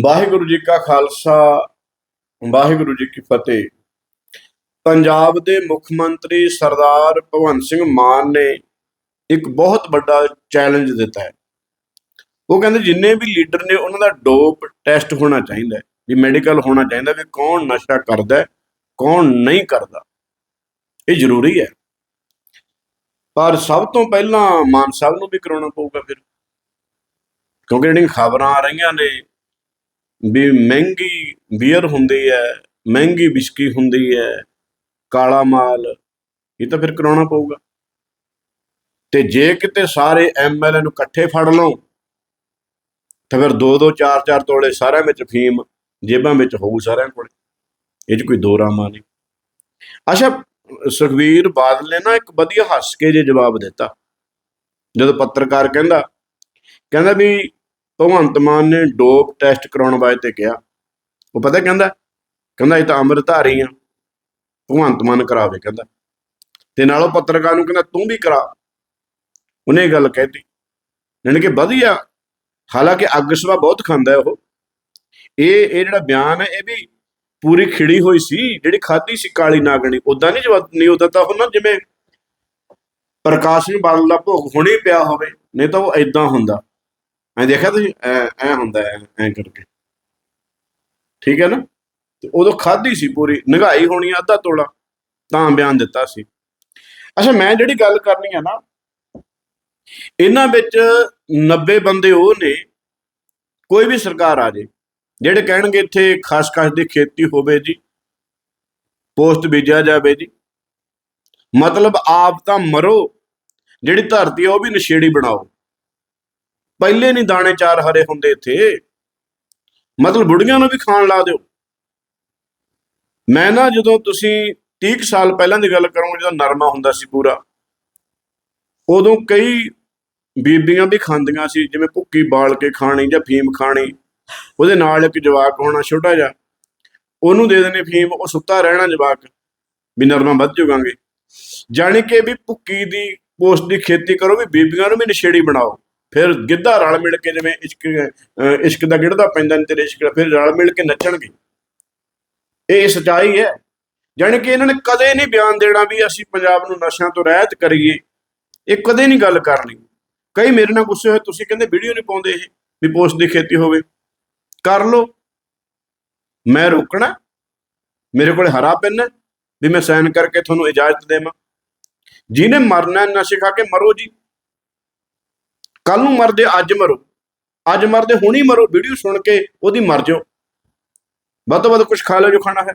ਵਾਹਿਗੁਰੂ ਜੀ ਕਾ ਖਾਲਸਾ, ਵਾਹਿਗੁਰੂ ਜੀ ਕੀ ਫਤਿਹ। ਪੰਜਾਬ ਦੇ ਮੁੱਖ ਮੰਤਰੀ ਸਰਦਾਰ ਭਗਵੰਤ ਸਿੰਘ ਮਾਨ ਨੇ ਇੱਕ ਬਹੁਤ ਵੱਡਾ ਚੈਲੰਜ ਦਿੱਤਾ ਹੈ। ਉਹ ਕਹਿੰਦੇ ਜਿੰਨੇ ਵੀ ਲੀਡਰ ਨੇ, ਉਹਨਾਂ ਦਾ ਡੋਪ ਟੈਸਟ ਹੋਣਾ ਚਾਹੀਦਾ ਹੈ। ਜੀ ਮੈਡੀਕਲ ਹੋਣਾ ਚਾਹੀਦਾ ਵੀ ਕੌਣ ਨਸ਼ਾ ਕਰਦਾ ਹੈ, ਕੌਣ ਨਹੀਂ ਕਰਦਾ। ਇਹ ਜ਼ਰੂਰੀ ਹੈ। ਪਰ ਸਭ ਤੋਂ ਪਹਿਲਾਂ ਮਾਨ ਸਾਹਿਬ ਨੂੰ ਵੀ ਕਰਾਉਣਾ ਪਊਗਾ ਫਿਰ। ਕਿਉਂਕਿ ਜਿਹੜੀਆਂ ਖਬਰਾਂ ਆ ਰਹੀਆਂ ਨੇ ਵੀ ਮਹਿੰਗੀ ਬੀਅਰ ਹੁੰਦੀ ਹੈ, ਮਹਿੰਗੀ ਵਿਸਕੀ ਹੁੰਦੀ ਹੈ, ਕਾਲਾ ਮਾਲ, ਇਹ ਤਾਂ ਫਿਰ ਕਰਾਉਣਾ ਪਊਗਾ। ਤੇ ਜੇ ਕਿਤੇ ਸਾਰੇ ਐਮਐਲਏ ਨੂੰ ਇਕੱਠੇ ਫੜ ਲਓ ਤਾਂ ਫਿਰ 2-2 4-4 ਤੋਲੇ ਸਾਰਿਆਂ ਵਿੱਚ ਫੀਮ ਜੇਬਾਂ ਵਿੱਚ ਹੋਊ ਸਾਰਿਆਂ ਕੋਲ। ਇਹ 'ਚ ਕੋਈ ਦੋ ਰਾਮਾ ਨਹੀਂ। ਅੱਛਾ ਸੁਖਵੀਰ ਬਾਦਲ ਨੇ ਨਾ ਇੱਕ ਵਧੀਆ ਹੱਸ ਕੇ ਜੇ ਜਵਾਬ ਦਿੱਤਾ। ਜਦੋਂ ਪੱਤਰਕਾਰ ਕਹਿੰਦਾ ਕਹਿੰਦਾ ਵੀ ਭਗਵੰਤ ਮਾਨ ਨੇ ਡੋਪ ਟੈਸਟ ਕਰਾਉਣ ਵਾਸਤੇ ਕਿਹਾ। ਉਹ ਪਤਾ ਕਹਿੰਦਾ ਕਹਿੰਦਾ ਇਹ ਤਾਂ ਅੰਮ੍ਰਿਤਧਾਰੀ ਆ। ਭਗਵੰਤ ਮਾਨ ਕਰਾਵੇ ਕਹਿੰਦਾ। ਤੇ ਨਾਲੋਂ ਪੱਤਰਕਾਰ ਨੂੰ ਕਹਿੰਦਾ, ਤੂੰ ਵੀ ਕਰਾ। ਉਹਨੇ ਇਹ ਗੱਲ ਕਹਿਤੀ। ਯਾਨੀ ਕਿ ਵਧੀਆ। ਹਾਲਾਂਕਿ ਅੱਗ ਸਵਾ ਬਹੁਤ ਖਾਂਦਾ ਉਹ। ਇਹ ਇਹ ਜਿਹੜਾ ਬਿਆਨ ਹੈ, ਇਹ ਵੀ ਪੂਰੀ ਖਿੜੀ ਹੋਈ ਸੀ। ਜਿਹੜੀ ਖਾਦੀ ਸੀ ਕਾਲੀ ਨਾਗਣੀ ਉਦਾਂ ਨਹੀਂ ਜਵਾਬ, ਨਹੀਂ ਉਦਾਂ ਤਾਂ ਉਹ ਨਾ ਜਿਵੇਂ ਪ੍ਰਕਾਸ਼ ਸਿੰਘ ਬਾਦਲ ਦਾ ਭੋਗ ਹੁਣੇ ਪਿਆ ਹੋਵੇ, ਨਹੀਂ ਤਾਂ ਉਹ ਐਦਾਂ ਹੁੰਦਾ। ਮੈਂ ਦੇਖਿਆ ਤੁਸੀਂ, ਐ ਐ ਹੁੰਦਾ ਐ ਐ ਕਰਕੇ। ਠੀਕ ਹੈ ਨਾ? ਤੇ ਉਦੋਂ ਖਾਧੀ ਸੀ ਪੂਰੀ ਨਿਗਾਈ ਹੋਣੀ ਅੱਧਾ ਤੋਲਾ, ਤਾਂ ਬਿਆਨ ਦਿੱਤਾ ਸੀ। ਅੱਛਾ, ਮੈਂ ਜਿਹੜੀ ਗੱਲ ਕਰਨੀ ਆ ਨਾ, ਇਹਨਾਂ ਵਿੱਚ 90 ਬੰਦੇ ਉਹ ਨੇ, ਕੋਈ ਵੀ ਸਰਕਾਰ ਆ ਜੇ, ਜਿਹੜੇ ਕਹਿਣਗੇ ਇੱਥੇ ਖਾਸ ਖਾਸ ਦੀ ਖੇਤੀ ਹੋਵੇ ਜੀ, ਪੋਸਟ ਬੀਜਿਆ ਜਾਵੇ ਜੀ, ਮਤਲਬ ਆਪ ਤਾਂ ਮਰੋ, ਜਿਹੜੀ ਧਰਤੀ ਆ ਉਹ ਵੀ ਨਸ਼ੇੜੀ ਬਣਾਓ। ਪਹਿਲੇ ਨਹੀਂ ਦਾਣੇ ਚਾਰ ਹਰੇ ਹੁੰਦੇ ਇੱਥੇ। ਮਤਲਬ ਬੁੜੀਆਂ ਨੂੰ ਵੀ ਖਾਣ ਲਾ ਦਿਓ। ਮੈਂ ਨਾ ਜਦੋਂ ਤੁਸੀਂ 30 ਕੁ ਸਾਲ ਪਹਿਲਾਂ ਦੀ ਗੱਲ ਕਰੂੰਗਾ, ਜਦੋਂ ਨਰਮਾ ਹੁੰਦਾ ਸੀ ਪੂਰਾ, ਉਦੋਂ ਕਈ ਬੀਬੀਆਂ ਵੀ ਖਾਂਦੀਆਂ ਸੀ, ਜਿਵੇਂ ਭੁੱਕੀ ਬਾਲ ਕੇ ਖਾਣੀ ਜਾਂ ਫੀਮ ਖਾਣੀ, ਉਹਦੇ ਨਾਲ ਇੱਕ ਜਵਾਕ ਹੋਣਾ ਛੋਟਾ ਜਿਹਾ, ਉਹਨੂੰ ਦੇ ਦੇਣੇ ਫੀਮ, ਉਹ ਸੁੱਤਾ ਰਹਿਣਾ ਜਵਾਕ, ਵੀ ਨਰਮਾ ਵੱਧ ਜੂਗਾਂਗੇ ਜਾਣੀ ਕਿ ਵੀ ਭੁੱਕੀ ਦੀ ਪੋਸਟ ਦੀ ਖੇਤੀ ਕਰੋ, ਵੀ ਬੀਬੀਆਂ ਨੂੰ ਵੀ ਨਸ਼ੇੜੀ ਬਣਾਓ। ਫਿਰ ਗਿੱਧਾ ਰਲ ਮਿਲ ਕੇ ਜਿਵੇਂ ਇਸ਼ਕ ਇਸ਼ਕ ਦਾ ਗਿੜਦਾ ਪੈਂਦਾ ਨੀ ਤੇਰੇ ਇਸ਼ਕ ਦਾ ਫਿਰ ਰਲ ਮਿਲ ਕੇ ਨੱਚਣਗੇ। ਇਹ ਸਚਾਈ ਹੈ। ਜਾਣੀ ਕਿ ਇਹਨਾਂ ਨੇ ਕਦੇ ਨਹੀਂ ਬਿਆਨ ਦੇਣਾ ਵੀ ਅਸੀਂ ਪੰਜਾਬ ਨੂੰ ਨਸ਼ਿਆਂ ਤੋਂ ਰਹਿਤ ਕਰੀਏ। ਇਹ ਕਦੇ ਨਹੀਂ ਗੱਲ ਕਰਨੀ। ਕਈ ਮੇਰੇ ਨਾਲ ਗੁੱਸੇ ਹੋਏ, ਤੁਸੀਂ ਕਹਿੰਦੇ ਵੀਡੀਓ ਨਹੀਂ ਪਾਉਂਦੇ ਇਹ, ਵੀ ਪੋਸਟ ਦੀ ਖੇਤੀ ਹੋਵੇ। ਕਰ ਲੋ ਮੈਂ ਰੋਕਣਾ। ਮੇਰੇ ਕੋਲ ਹਰਾ ਪੈਨ ਹੈ, ਵੀ ਮੈਂ ਸਾਈਨ ਕਰਕੇ ਤੁਹਾਨੂੰ ਇਜਾਜ਼ਤ ਦੇਵਾਂ। ਜਿਹਨੇ ਮਰਨਾ ਨਸ਼ੇ ਖਾ ਕੇ ਮਰੋ ਜੀ। ਕੱਲ ਨੂੰ ਮਰਦੇ, ਅੱਜ ਮਰੋ। ਅੱਜ ਮਰਦੇ, ਹੁਣੀ ਮਰੋ ਵੀਡੀਓ ਸੁਣ ਕੇ ਉਹਦੀ ਮਰ ਜਾਓ। ਵੱਧ ਤੋਂ ਵੱਧ ਕੁਝ ਖਾ ਲਓ ਜੋ ਖਾਣਾ ਹੈ।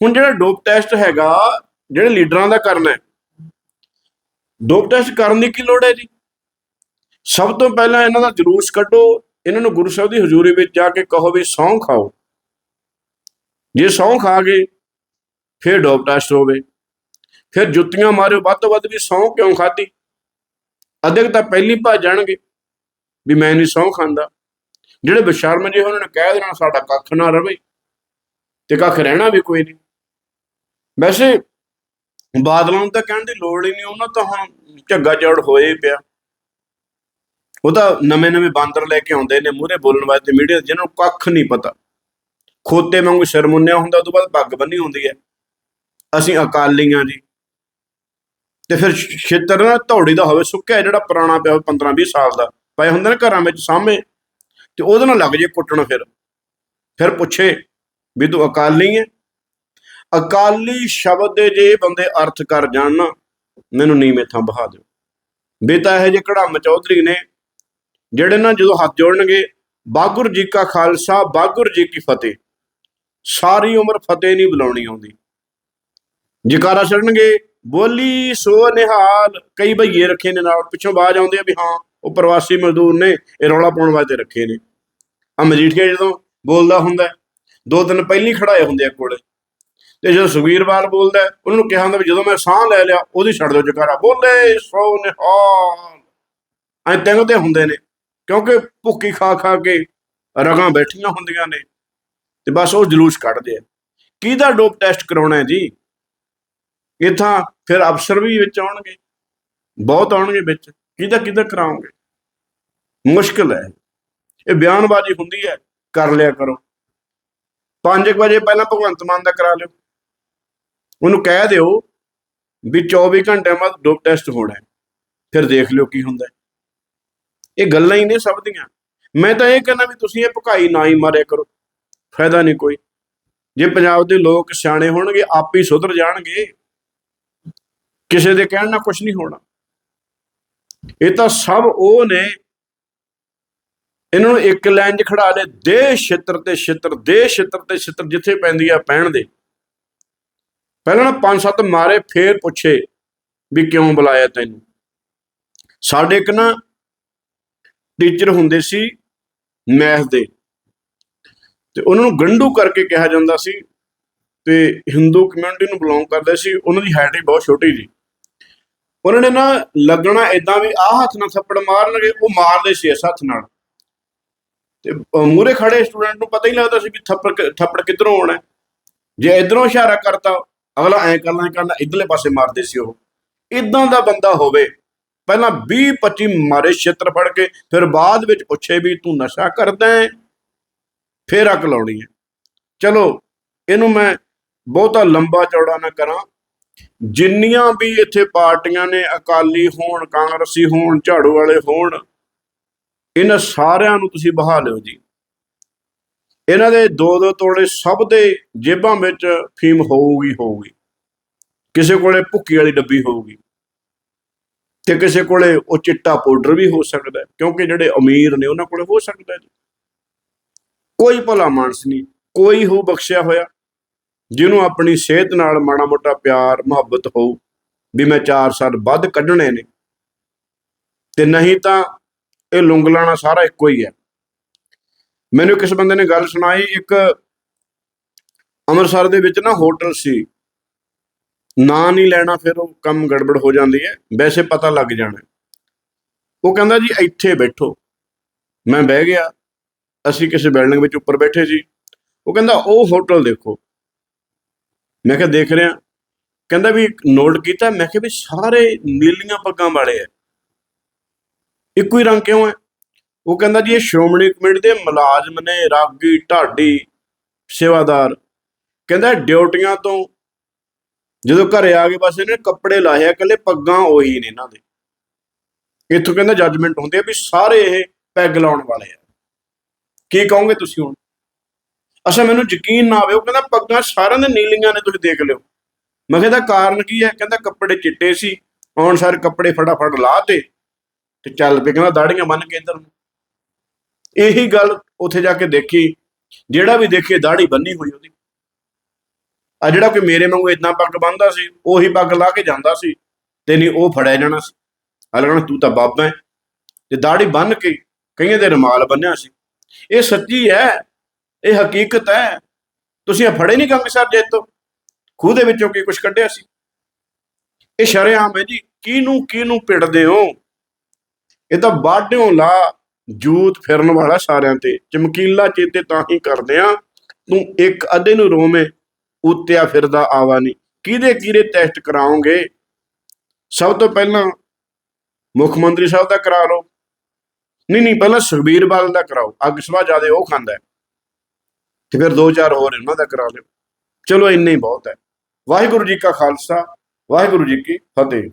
ਹੁਣ ਜਿਹੜਾ ਡੋਪ ਟੈਸਟ ਹੈਗਾ, ਜਿਹੜੇ ਲੀਡਰਾਂ ਦਾ ਕਰਨਾ ਹੈ, ਡੋਪ ਟੈਸਟ ਕਰਨ ਦੀ ਕੀ ਲੋੜ ਹੈ ਜੀ? ਸਭ ਤੋਂ ਪਹਿਲਾਂ ਇਹਨਾਂ ਦਾ ਜਲੂਸ ਕੱਢੋ, ਇਹਨਾਂ ਨੂੰ ਗੁਰੂ ਸਾਹਿਬ ਦੀ ਹਜ਼ੂਰੀ ਵਿੱਚ ਜਾ ਕੇ ਕਹੋ ਵੀ ਸਹੁੰ ਖਾਓ। ਜੇ ਸਹੁੰ ਖਾ ਗਏ, ਫਿਰ ਡੋਪ ਟੈਸਟ ਹੋਵੇ। ਫਿਰ ਜੁੱਤੀਆਂ ਮਾਰਿਓ, ਵੱਧ ਤੋਂ ਵੱਧ ਵੀ ਸਹੁੰ ਕਿਉਂ ਖਾਧੀ? ਅੱਧੇ ਤਾਂ ਪਹਿਲੀ ਭੱਜ ਜਾਣਗੇ ਵੀ ਮੈਂ ਨਹੀਂ ਸਹੁੰ ਖਾਂਦਾ। ਜਿਹੜੇ ਬਸ਼ਰਮ ਜੇ ਉਹਨਾਂ ਨੇ ਕਹਿ ਦੇਣਾ ਸਾਡਾ ਕੱਖ ਨਾ ਰਵੇ ਤੇ ਕੱਖ ਰਹਿਣਾ ਵੀ ਕੋਈ ਨਹੀਂ। ਵੈਸੇ ਬਾਦਲਾਂ ਨੂੰ ਤਾਂ ਕਹਿਣ ਦੀ ਲੋੜ ਹੀ ਨਹੀਂ, ਉਹਨਾਂ ਤਾਂ ਹੁਣ ਝੱਗਾ ਜੜ ਹੋਏ ਹੀ ਪਿਆ। ਉਹ ਤਾਂ ਨਵੇਂ ਨਵੇਂ ਬਾਂਦਰ ਲੈ ਕੇ ਆਉਂਦੇ ਨੇ ਮੂਹਰੇ ਬੋਲਣ ਵਾਸਤੇ ਮੀਡੀਆ ਜਿਹਨਾਂ ਨੂੰ ਕੱਖ ਨਹੀਂ ਪਤਾ। ਖੋਤੇ ਵਾਂਗੂ ਸਿਰ ਹੁੰਦਾ ਹੁੰਦਾ ਤੋਂ ਬਾਅਦ ਪੱਗ ਬੰਨੀ ਹੁੰਦੀ ਹੈ। ਅਸੀਂ ਅਕਾਲੀਆਂ ਜੀ ਤੇ ਫਿਰ ਛੇਤਰ ਨਾ ਧੌੜੀ ਦਾ ਹੋਵੇ, ਸੁੱਕਿਆ ਜਿਹੜਾ ਪੁਰਾਣਾ ਪਿਆ 15 20 ਸਾਲ ਦਾ, ਪਏ ਹੁੰਦੇ ਨੇ ਘਰਾਂ ਵਿੱਚ ਸਾਹਮਣੇ, ਤੇ ਉਹਦੇ ਨਾਲ ਲੱਗ ਜੇ ਕੁੱਟਣ ਫਿਰ। ਫਿਰ ਪੁੱਛੇ ਵੀ ਤੂੰ ਅਕਾਲੀ ਹੈ? ਅਕਾਲੀ ਸ਼ਬਦ ਦੇ ਜੇ ਬੰਦੇ ਅਰਥ ਕਰ ਜਾਣ ਨਾ, ਮੈਨੂੰ ਨੀਵੇਂ ਥਾਂ ਬਹਾ ਦਿਓ। ਬੇਤਾ ਤਾਂ ਇਹ ਜੇ ਕੜਮ ਚੌਧਰੀ ਨੇ, ਜਿਹੜੇ ਨਾ ਜਦੋਂ ਹੱਥ ਜੋੜਨਗੇ ਬਾਗੁਰ ਜੀ ਕਾ ਖਾਲਸਾ ਬਾਗੁਰ ਜੀ ਕੀ ਫਤਿਹ। ਸਾਰੀ ਉਮਰ ਫਤਿਹ ਨਹੀਂ ਬੁਲਾਉਣੀ ਆਉਂਦੀ। ਜਕਾਰਾ ਛੱਡਣਗੇ ਬੋਲੀ ਸੋ ਨਿਹਾਲ, ਕਈ ਭਈਏ ਰੱਖੇ ਨੇ ਨਾਲ, ਪਿੱਛੋਂ ਬਾਜ ਆਉਂਦੇ ਆ ਵੀ ਹਾਂ, ਉਹ ਪ੍ਰਵਾਸੀ ਮਜ਼ਦੂਰ ਨੇ, ਇਹ ਰੌਲਾ ਪਾਉਣ ਵਾਸਤੇ ਰੱਖੇ ਨੇ। ਆ ਮਜੀਠੀਆ ਜਦੋਂ ਬੋਲਦਾ ਹੁੰਦਾ ਦੋ ਦਿਨ ਪਹਿਲਾਂ ਹੀ ਖੜਾਏ ਹੁੰਦੇ ਆ ਕੋਲੇ। ਤੇ ਜਦੋਂ ਸੁਖਬੀਰ ਬਾਲ ਬੋਲਦਾ ਉਹਨਾਂ ਨੂੰ ਕਿਹਾ ਹੁੰਦਾ ਵੀ ਜਦੋਂ ਮੈਂ ਸਾਹ ਲੈ ਲਿਆ, ਉਹਦੀ ਛੱਡ ਦਿਓ ਜਕਾਰਾ। ਬੋਲੇ ਸੋ ਨਿਹਾਲ। ਐ ਤਿੰਗਦੇ ਹੁੰਦੇ ਨੇ, ਕਿਉਂਕਿ ਭੁੱਕੀ ਖਾ ਖਾ ਕੇ ਰਗਾਂ ਬੈਠੀਆਂ ਹੁੰਦੀਆਂ ਨੇ, ਤੇ ਬਸ ਉਹ ਜਲੂਸ ਕੱਢਦੇ ਆ। ਕਿਹਦਾ ਡੋਪ ਟੈਸਟ ਕਰਾਉਣਾ ਹੈ ਜੀ? ਇਥਾਂ ਫਿਰ ਅਫਸਰ ਵੀ ਵਿੱਚ ਆਉਣਗੇ, ਬਹੁਤ ਆਉਣਗੇ ਵਿੱਚ। ਕਿਹਦਾ ਕਿਹਦਾ ਕਰਾਉਂਗੇ ਮੁਸ਼ਕਲ ਹੈ। ਇਹ ਬਿਆਨਬਾਜ਼ੀ ਹੁੰਦੀ ਹੈ, ਕਰ ਲਿਆ ਕਰੋ। 5 ਵਜੇ ਪਹਿਲਾਂ ਭਗਵੰਤ ਮਾਨ ਦਾ ਕਰਾ ਲਿਓ। ਉਹਨੂੰ ਕਹਿ ਦਿਓ ਵੀ 24 ਘੰਟਿਆਂ ਬਾਅਦ ਡੋਪ ਟੈਸਟ ਹੋਣਾ ਫਿਰ ਦੇਖ ਲਿਓ ਕੀ ਹੁੰਦਾ ਇਹ ਗੱਲਾਂ ਹੀ ਨੇ ਸਭ ਦੀਆਂ। ਮੈਂ ਤਾਂ ਇਹ ਕਹਿੰਦਾ ਵੀ ਤੁਸੀਂ ਇਹ ਭੁਕਾਈ ਨਾ ਹੀ ਮਾਰਿਆ ਕਰੋ। ਫਾਇਦਾ ਨਹੀਂ ਕੋਈ। ਜੇ ਪੰਜਾਬ ਦੇ ਲੋਕ ਸਿਆਣੇ ਹੋਣਗੇ, ਆਪ ਹੀ ਸੁਧਰ ਜਾਣਗੇ। ਕਿਸੇ ਦੇ ਕਹਿਣ ਨਾਲ ਕੁਝ ਨਹੀਂ ਹੋਣਾ। ਇਹ ਤਾਂ ਸਭ ਉਹ ਨੇ, ਇਹਨਾਂ ਨੂੰ ਇੱਕ ਲਾਈਨ 'ਚ ਖੜਾ ਲੈ, ਦੇ ਛਿੱਤਰ ਤੇ ਛਿੱਤਰ, ਦੇ ਛਿੱਤਰ ਤੇ ਛਿੱਤਰ ਜਿੱਥੇ ਪੈਂਦੀ ਆ ਪੈਣ ਦੇ। ਪਹਿਲਾਂ ਨਾ ਪੰਜ ਸੱਤ ਮਾਰੇ, ਫੇਰ ਪੁੱਛੇ ਵੀ ਕਿਉਂ ਬੁਲਾਇਆ ਤੈਨੂੰ। ਸਾਡੇ ਇੱਕ ਨਾ ਟੀਚਰ ਹੁੰਦੇ ਸੀ ਮੈਥ ਦੇ, ਤੇ ਉਹਨਾਂ ਨੂੰ ਗੰਡੂ ਕਰਕੇ ਕਿਹਾ ਜਾਂਦਾ ਸੀ, ਤੇ ਹਿੰਦੂ ਕਮਿਊਨਿਟੀ ਨੂੰ ਬਿਲੋਂਗ ਕਰਦੇ ਸੀ, ਉਹਨਾਂ ਦੀ ਹਾਈਟ ਹੀ ਬਹੁਤ ਛੋਟੀ ਸੀ ਉਹਨਾਂ ਨੇ ਨਾ ਲੱਗਣਾ ਇਦਾਂ ਵੀ ਆਹ ਹੱਥ ਨਾਲ ਥੱਪੜ ਮਾਰਨਗੇ, ਉਹ ਮਾਰਦੇ ਸੀ ਇਸ ਹੱਥ ਨਾਲ। ਤੇ ਮੂਰੇ ਖੜੇ ਸਟੂਡੈਂਟ ਨੂੰ ਪਤਾ ਹੀ ਨਹੀਂ ਲੱਗਦਾ ਸੀ ਵੀ ਥੱਪੜ ਥੱਪੜ ਕਿੱਧਰੋਂ ਆਉਣਾ ਜੇ ਇਧਰੋਂ ਇਸ਼ਾਰਾ ਕਰਤਾ, ਅਗਲਾ ਐਂ ਕਰਨਾ ਕਰਨਾ ਇਧਰਲੇ ਪਾਸੇ ਮਾਰਦੇ ਸੀ ਉਹ। ਇਦਾਂ ਦਾ ਬੰਦਾ ਹੋਵੇ। ਪਹਿਲਾਂ 20 25 ਮਾਰੇ ਛੇਤਰ ਫੜ ਕੇ, ਫਿਰ ਬਾਅਦ ਵਿੱਚ ਪੁੱਛੇ ਵੀ ਤੂੰ ਨਸ਼ਾ ਕਰਦਾ ਹੈ? ਫੇਰ ਅਕ ਲਾਉਣੀ ਹੈ। ਚਲੋ, ਇਹਨੂੰ ਮੈਂ ਬਹੁਤਾ ਲੰਬਾ ਚੌੜਾ ਨਾ ਕਰਾਂ। ਜਿੰਨੀਆਂ ਵੀ ਇੱਥੇ ਪਾਰਟੀਆਂ ਨੇ ਅਕਾਲੀ ਹੋਣ, ਕਾਂਗਰਸੀ ਹੋਣ, ਝਾੜੂ ਵਾਲੇ ਹੋਣ, ਇਹਨਾਂ ਸਾਰਿਆਂ ਨੂੰ ਤੁਸੀਂ ਬਹਾ ਲਿਓ ਜੀ। ਇਹਨਾਂ ਦੇ ਦੋ ਦੋ ਤੋੜੇ ਸਭ ਦੇ ਜੇਬਾਂ ਵਿੱਚ ਫੀਮ ਹੋਊਗੀ ਹੋਊਗੀ। ਕਿਸੇ ਕੋਲੇ ਭੁੱਕੀ ਵਾਲੀ ਡੱਬੀ ਹੋਊਗੀ ਤੇ ਕਿਸੇ ਕੋਲੇ ਉਹ ਚਿੱਟਾ ਪਾਊਡਰ ਵੀ ਹੋ ਸਕਦਾ ਕਿਉਂਕਿ ਜਿਹੜੇ ਅਮੀਰ ਨੇ ਉਹਨਾਂ ਕੋਲੇ ਹੋ ਸਕਦਾ ਜੀ। ਕੋਈ ਭਲਾ ਮਾਨਸ ਨਹੀਂ, ਕੋਈ ਹੋ ਬਖਸ਼ਿਆ ਹੋਇਆ। ਜਿਹਨੂੰ ਆਪਣੀ ਸਿਹਤ ਨਾਲ ਮਾੜਾ ਮੋਟਾ ਪਿਆਰ, ਮੁਹੱਬਤ ਹੋਊ, ਵੀ ਮੈਂ 4 ਸਾਲ ਵੱਧ ਕੱਢਣੇ ਨੇ, ਤੇ ਨਹੀਂ ਤਾਂ ਇਹ ਲੁੰਗਲਾਣਾ ਸਾਰਾ ਇੱਕੋ ਹੀ ਹੈ। ਮੈਨੂੰ ਕਿਸ ਬੰਦੇ ਨੇ ਗੱਲ ਸੁਣਾਈ, ਇੱਕ ਅੰਮ੍ਰਿਤਸਰ ਦੇ ਵਿੱਚ ਨਾ ਹੋਟਲ ਸੀ। ਨਾਂ ਨਹੀਂ ਲੈਣਾ, ਫਿਰ ਉਹ ਕੰਮ ਗੜਬੜ ਹੋ ਜਾਂਦੀ ਹੈ, ਵੈਸੇ ਪਤਾ ਲੱਗ ਜਾਣਾ। ਉਹ ਕਹਿੰਦਾ ਜੀ, ਇੱਥੇ ਬੈਠੋ। ਮੈਂ ਬਹਿ ਗਿਆ, ਅਸੀਂ ਕਿਸੇ ਬਿਲਡਿੰਗ ਵਿੱਚ ਉੱਪਰ ਬੈਠੇ ਸੀ। ਉਹ ਕਹਿੰਦਾ, ਉਹ ਹੋਟਲ ਦੇਖੋ। ਮੈਂ ਕਿਹਾ ਦੇਖ ਰਿਹਾ। ਕਹਿੰਦਾ ਵੀ ਨੋਟ ਕੀਤਾ, ਮੈਂ ਕਿਹਾ ਵੀ ਸਾਰੇ ਨੀਲੀਆਂ ਪੱਗਾਂ ਵਾਲੇ ਆ। ਇੱਕੋ ਹੀ ਰੰਗ ਕਿਉਂ ਹੈ ਉਹ ਕਹਿੰਦਾ ਜੀ, ਇਹ ਸ਼੍ਰੋਮਣੀ ਕਮੇਟੀ ਦੇ ਮੁਲਾਜ਼ਮ ਨੇ, ਰਾਗੀ, ਢਾਡੀ, ਸੇਵਾਦਾਰ। ਕਹਿੰਦਾ ਡਿਊਟੀਆਂ ਤੋਂ ਜਦੋਂ ਘਰੇ ਆ ਗਏ ਬਸ ਇਹਨੇ ਕੱਪੜੇ ਲਾਏ ਆ, ਇਕੱਲੇ ਪੱਗਾਂ ਉਹੀ ਨੇ ਇਹਨਾਂ ਦੇ। ਇੱਥੋਂ ਕਹਿੰਦਾ ਜੱਜਮੈਂਟ ਹੁੰਦੀ ਆ ਵੀ ਸਾਰੇ ਇਹ ਪੈਗ ਲਾਉਣ ਵਾਲੇ ਆ। ਕੀ ਕਹੋਗੇ ਤੁਸੀਂ ਹੁਣ? ਅੱਛਾ, ਮੈਨੂੰ ਯਕੀਨ ਨਾ ਆਵੇ, ਉਹ ਕਹਿੰਦਾ ਪੱਗਾਂ ਸਾਰਿਆਂ ਦੇ ਨੀਲੀਆਂ ਨੇ, ਤੁਸੀਂ ਦੇਖ ਲਿਓ। ਮੈਂ ਕਿਹਾ, ਇਹਦਾ ਕਾਰਨ ਕੀ ਹੈ? ਕਹਿੰਦਾ, ਕੱਪੜੇ ਚਿੱਟੇ ਸੀ ਆਉਣ ਸਾਰੇ ਕੱਪੜੇ ਫਟਾਫਟ ਲਾ ਤੇ ਤੇ ਚੱਲ ਪਏ ਕਹਿੰਦਾ ਦਾੜੀਆਂ ਬੰਨ ਕੇ ਇੱਧਰ ਨੂੰ। ਇਹੀ ਗੱਲ ਉੱਥੇ ਜਾ ਕੇ ਦੇਖੀ, ਜਿਹੜਾ ਵੀ ਦੇਖੇ ਦਾੜੀ ਬੰਨੀ ਹੋਈ ਉਹਦੀ। ਆ ਜਿਹੜਾ ਕੋਈ ਮੇਰੇ ਵਾਂਗੂ ਇਦਾਂ ਪੱਗ ਬੰਨਦਾ ਸੀ, ਉਹੀ ਪੱਗ ਲਾ ਕੇ ਜਾਂਦਾ ਸੀ, ਤੇ ਨਹੀਂ, ਉਹ ਫੜਿਆ ਜਾਣਾ ਸੀ। ਹਲਣਾ ਤੂੰ ਤਾਂ ਬਾਬਾ ਹੈ। ਤੇ ਦਾੜੀ ਬੰਨ ਕੇ ਕਈਆਂ ਦੇ ਰਮਾਲ ਬੰਨਿਆ ਸੀ। ਇਹ ਸੱਚੀ ਹੈ ਇਹ ਹਕੀਕਤ ਹੈ। ਤੁਸੀਂ ਇਹ ਫੜੇ ਨਹੀਂ ਗੰਗ ਸਾਹਿਬ ਜੇ ਤੋਂ ਖੂਹ ਦੇ ਵਿੱਚੋਂ ਕੀ ਕੁਝ ਕੱਢਿਆ ਸੀ? ਇਹ ਸ਼ਰੇਆਮ ਹੈ ਜੀ। ਕਿਹਨੂੰ ਕਿਹਨੂੰ ਪਿੜਦੇ ਹੋ? ਇਹ ਤਾਂ ਬਾਢਿਓ ਲਾ ਜੂਤ ਫਿਰਨ ਵਾਲਾ ਸਾਰਿਆਂ ਤੇ। ਚਮਕੀਲਾ ਚੇਤੇ ਤਾਂ ਹੀ ਕਰਦੇ ਆ। ਤੂੰ ਇੱਕ ਅੱਧੇ ਨੂੰ ਰੋਵੇਂ, ਉੱਤਿਆ ਫਿਰਦਾ ਆਵਾ ਨਹੀਂ। ਕਿਹਦੇ ਕਿਹਦੇ ਟੈਸਟ ਕਰਾਉਂਗੇ ਸਭ ਤੋਂ ਪਹਿਲਾਂ ਮੁੱਖ ਮੰਤਰੀ ਸਾਹਿਬ ਦਾ ਕਰਾ ਲਓ। ਨਹੀਂ ਨਹੀਂ, ਪਹਿਲਾਂ ਸੁਖਬੀਰ ਬਾਦਲ ਦਾ ਕਰਾਓ। ਅੱਗ ਸਵਾ ਜ਼ਿਆਦਾ ਉਹ ਖਾਂਦਾ ਤੇ ਫਿਰ ਦੋ ਚਾਰ ਹੋਰ ਇਹਨਾਂ ਦਾ ਕਰਾ ਲਿਓ। ਚਲੋ ਇੰਨਾ ਹੀ ਬਹੁਤ ਹੈ। ਵਾਹਿਗੁਰੂ ਜੀ ਕਾ ਖਾਲਸਾ, ਵਾਹਿਗੁਰੂ ਜੀ ਕੀ ਫਤਿਹ।